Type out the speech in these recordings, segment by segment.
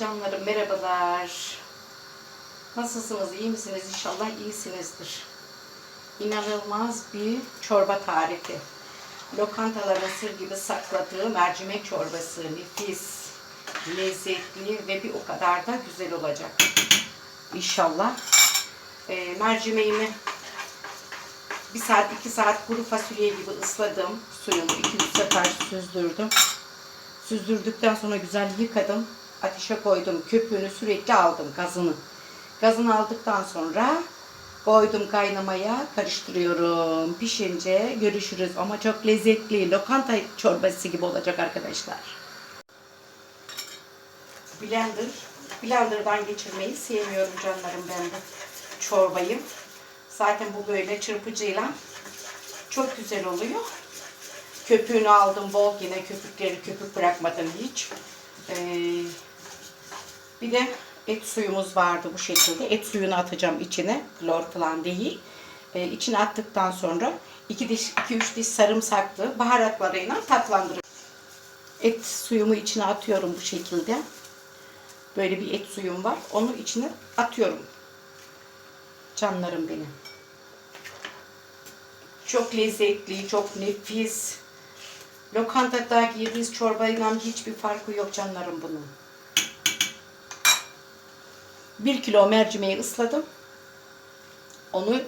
Canlarım merhabalar. Nasılsınız? iyi misiniz? İnşallah iyisinizdir. İnanılmaz bir çorba tarifi. Lokantaların sır gibi sakladığı mercimek çorbası. Nefis, lezzetli ve bir o kadar da güzel olacak. İnşallah. Ee, mercimeğimi bir saat iki saat kuru fasulye gibi ısladım. Suyumu iki üç sefer süzdürdüm. Süzdürdükten sonra güzel yıkadım. Ateşe koydum. Köpüğünü sürekli aldım gazını. Gazını aldıktan sonra koydum kaynamaya. Karıştırıyorum. Pişince görüşürüz. Ama çok lezzetli. Lokanta çorbası gibi olacak arkadaşlar. Blender. Blender'dan geçirmeyi sevmiyorum canlarım ben de. Çorbayı. Zaten bu böyle çırpıcıyla çok güzel oluyor. Köpüğünü aldım bol yine köpükleri köpük bırakmadım hiç. Ee, bir de et suyumuz vardı bu şekilde. Et suyunu atacağım içine. Klor falan değil. Ee, içine attıktan sonra 2 diş 2 3 diş sarımsaklı baharatlarıyla tatlandırıyorum. Et suyumu içine atıyorum bu şekilde. Böyle bir et suyum var. Onu içine atıyorum. Canlarım benim. Çok lezzetli, çok nefis. Lokantada yediğiniz çorbayla hiçbir farkı yok canlarım bunun. Bir kilo mercimeği ısladım. Onu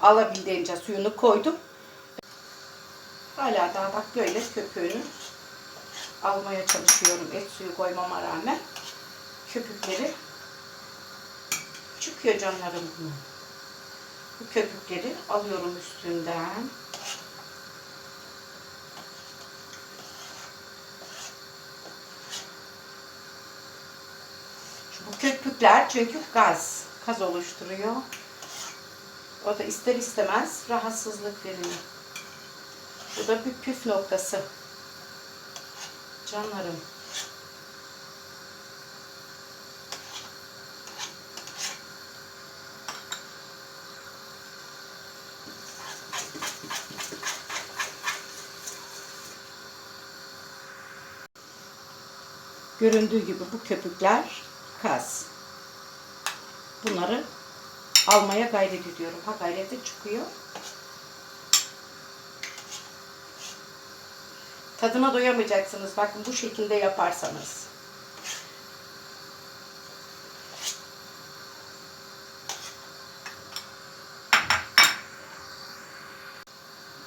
alabildiğince suyunu koydum. Hala daha bak böyle köpüğünü almaya çalışıyorum et suyu koymama rağmen. Köpükleri çıkıyor canlarım. Bu köpükleri alıyorum üstünden. Bu köpükler çünkü gaz, gaz oluşturuyor. O da ister istemez rahatsızlık veriyor. Bu da bir püf noktası. Canlarım. Göründüğü gibi bu köpükler kaz. Bunları almaya gayret ediyorum. Ha gayrete çıkıyor. Tadına doyamayacaksınız. Bakın bu şekilde yaparsanız.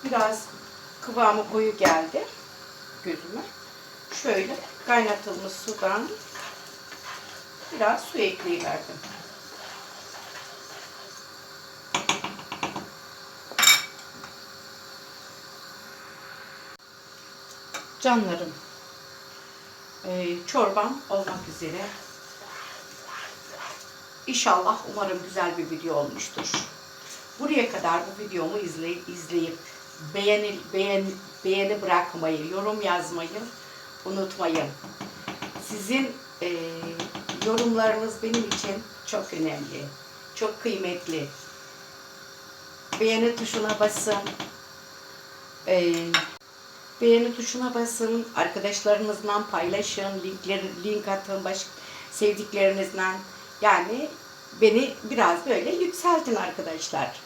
Biraz kıvamı koyu geldi gözüme. Şöyle kaynatılmış sudan biraz su ekleyiverdim. Canlarım, ee, çorbam olmak üzere. İnşallah umarım güzel bir video olmuştur. Buraya kadar bu videomu izleyip, izleyip beğeni, beğen, beğeni bırakmayı, yorum yazmayı unutmayın. Sizin e, yorumlarınız benim için çok önemli, çok kıymetli. Beğeni tuşuna basın. E, beğeni tuşuna basın. Arkadaşlarınızla paylaşın. Linkler, link atın baş, sevdiklerinizle. Yani beni biraz böyle yükseltin arkadaşlar.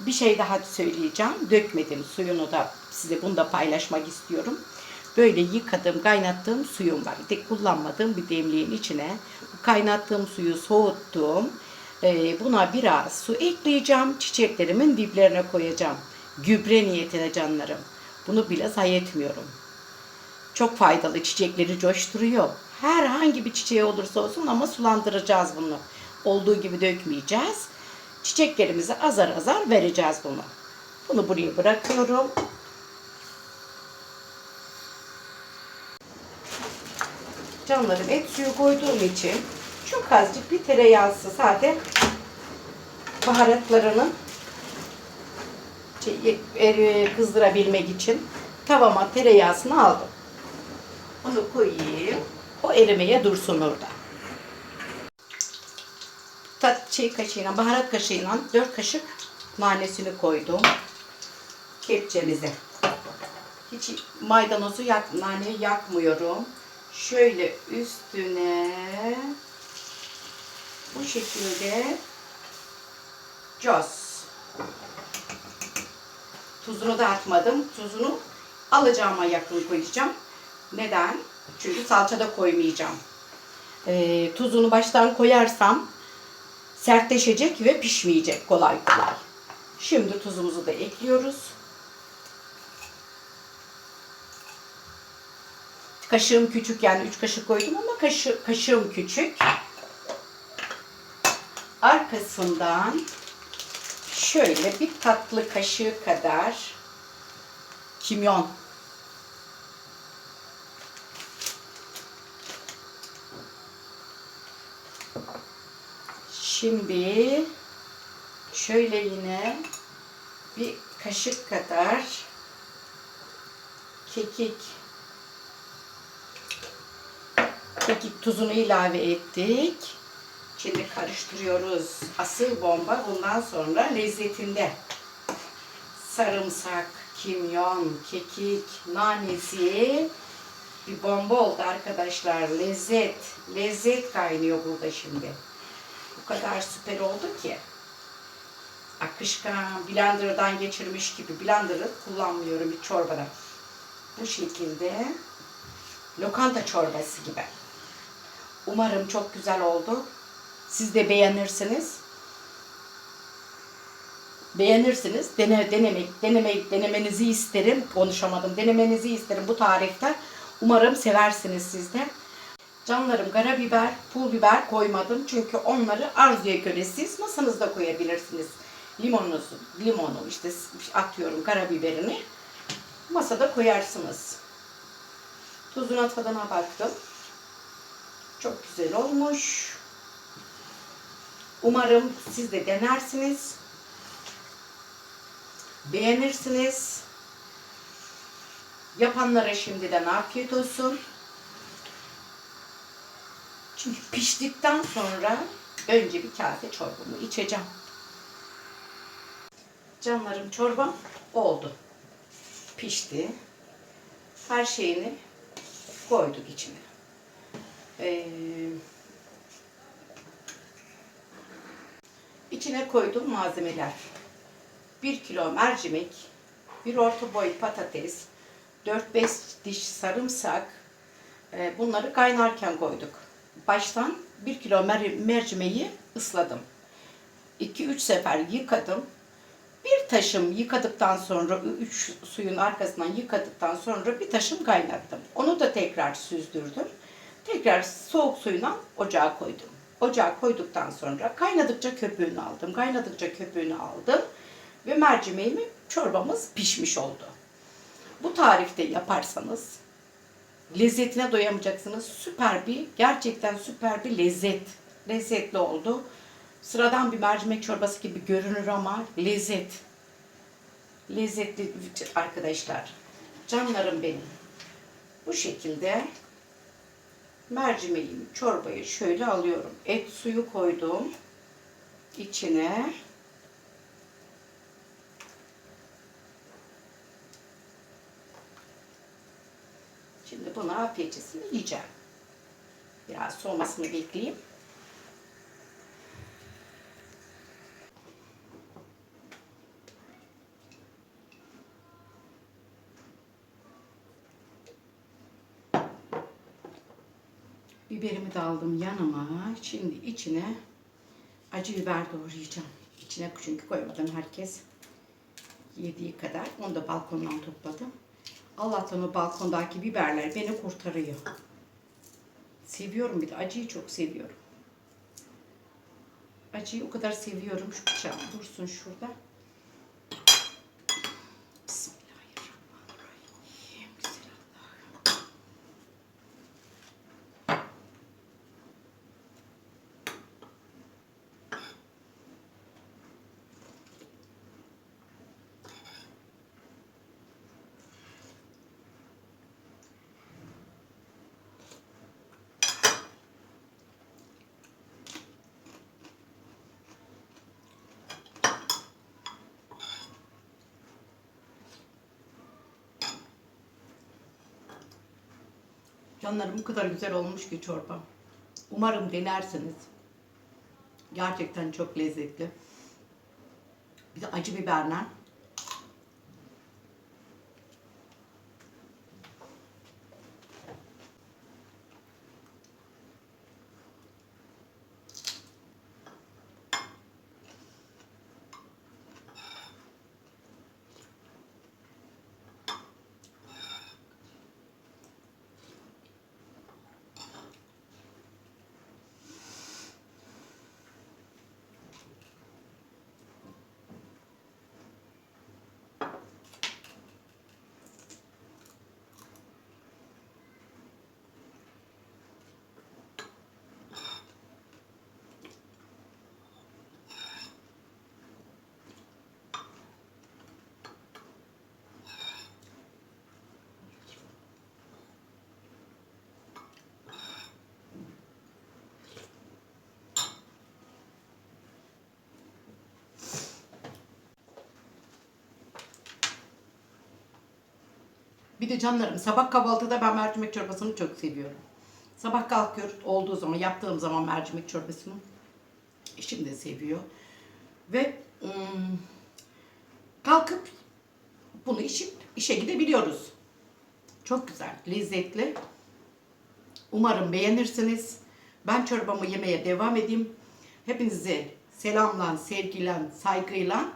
Bir şey daha söyleyeceğim. Dökmedim suyunu da size bunu da paylaşmak istiyorum. Böyle yıkadığım, kaynattığım suyum var. Tek kullanmadığım bir demliğin içine kaynattığım suyu soğuttum. Ee, buna biraz su ekleyeceğim. Çiçeklerimin diplerine koyacağım. Gübre niyetine canlarım. Bunu bile zayi etmiyorum. Çok faydalı çiçekleri coşturuyor. Herhangi bir çiçeği olursa olsun ama sulandıracağız bunu. Olduğu gibi dökmeyeceğiz. Çiçeklerimize azar azar vereceğiz bunu. Bunu buraya bırakıyorum. Canlarım et suyu koyduğum için çok azıcık bir tereyağısı sade baharatlarını şey, e, kızdırabilmek için tavama tereyağısını aldım. Onu koyayım. O erimeye dursun orada. Tat şey kaşığıyla, baharat kaşığıyla 4 kaşık nanesini koydum. Kepçemize. Hiç maydanozu yak, naneyi yakmıyorum. Şöyle üstüne Bu şekilde cos. Tuzunu da atmadım. Tuzunu alacağıma yakın koyacağım. Neden? Çünkü salçada koymayacağım. Ee, tuzunu baştan koyarsam sertleşecek ve pişmeyecek kolay kolay. Şimdi tuzumuzu da ekliyoruz. Kaşığım küçük yani 3 kaşık koydum ama kaşı, kaşığım küçük. Arkasından şöyle bir tatlı kaşığı kadar kimyon. Şimdi şöyle yine bir kaşık kadar kekik kekik tuzunu ilave ettik. Şimdi karıştırıyoruz. Asıl bomba bundan sonra lezzetinde. Sarımsak, kimyon, kekik, nanesi bir bomba oldu arkadaşlar. Lezzet, lezzet kaynıyor burada şimdi. Bu kadar süper oldu ki. Akışkan, blenderdan geçirmiş gibi. Blender'ı kullanmıyorum bir çorbada. Bu şekilde lokanta çorbası gibi. Umarım çok güzel oldu. Siz de beğenirsiniz. Beğenirsiniz. Dene, denemek, denemek, denemenizi isterim. Konuşamadım. Denemenizi isterim bu tarifte. Umarım seversiniz siz de. Canlarım karabiber, pul biber koymadım. Çünkü onları arzuya göre siz masanızda koyabilirsiniz. Limonunuzu, limonu işte atıyorum karabiberini. Masada koyarsınız. Tuzuna tadına baktım. Çok güzel olmuş. Umarım siz de denersiniz. Beğenirsiniz. Yapanlara şimdiden afiyet olsun. Çünkü piştikten sonra önce bir kase çorbamı içeceğim. Canlarım çorbam oldu. Pişti. Her şeyini koyduk içine. Ee, içine koyduğum malzemeler. 1 kilo mercimek, bir orta boy patates, 4-5 diş sarımsak. Ee, bunları kaynarken koyduk. Baştan 1 kilo mer mercimeği ısladım. 2-3 sefer yıkadım. Bir taşım yıkadıktan sonra, üç suyun arkasından yıkadıktan sonra bir taşım kaynattım. Onu da tekrar süzdürdüm. Tekrar soğuk suyuna ocağa koydum. Ocağa koyduktan sonra kaynadıkça köpüğünü aldım. Kaynadıkça köpüğünü aldım. Ve mercimeğimi çorbamız pişmiş oldu. Bu tarifte yaparsanız lezzetine doyamayacaksınız. Süper bir, gerçekten süper bir lezzet. Lezzetli oldu. Sıradan bir mercimek çorbası gibi görünür ama lezzet. Lezzetli arkadaşlar. Canlarım benim. Bu şekilde mercimeğimi çorbayı şöyle alıyorum. Et suyu koydum içine. Şimdi bunu afiyetçesini yiyeceğim. Biraz soğumasını bekleyeyim. Biberimi de aldım yanıma. Şimdi içine acı biber doğrayacağım. İçine çünkü koymadım herkes yediği kadar. Onu da balkondan topladım. Allah'tan o balkondaki biberler beni kurtarıyor. Seviyorum bir de acıyı çok seviyorum. Acıyı o kadar seviyorum. Şu bıçağım dursun şurada. Canlarım bu kadar güzel olmuş ki çorba. Umarım denersiniz. Gerçekten çok lezzetli. Bir de acı biberle. Bir de canlarım sabah kahvaltıda ben mercimek çorbasını çok seviyorum. Sabah kalkıyor olduğu zaman yaptığım zaman mercimek çorbasını eşim de seviyor. Ve ım, kalkıp bunu işip işe gidebiliyoruz. Çok güzel, lezzetli. Umarım beğenirsiniz. Ben çorbamı yemeye devam edeyim. Hepinizi selamla, sevgiyle, saygıyla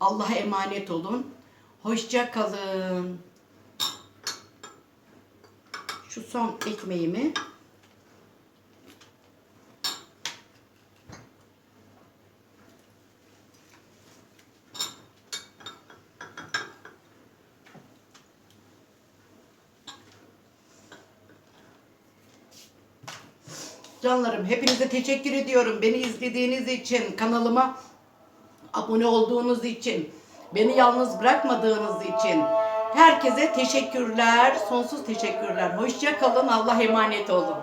Allah'a emanet olun. Hoşça kalın. Şu son ekmeğimi Canlarım hepinize teşekkür ediyorum. Beni izlediğiniz için, kanalıma abone olduğunuz için, beni yalnız bırakmadığınız için herkese teşekkürler. Sonsuz teşekkürler. Hoşça kalın. Allah emanet olun.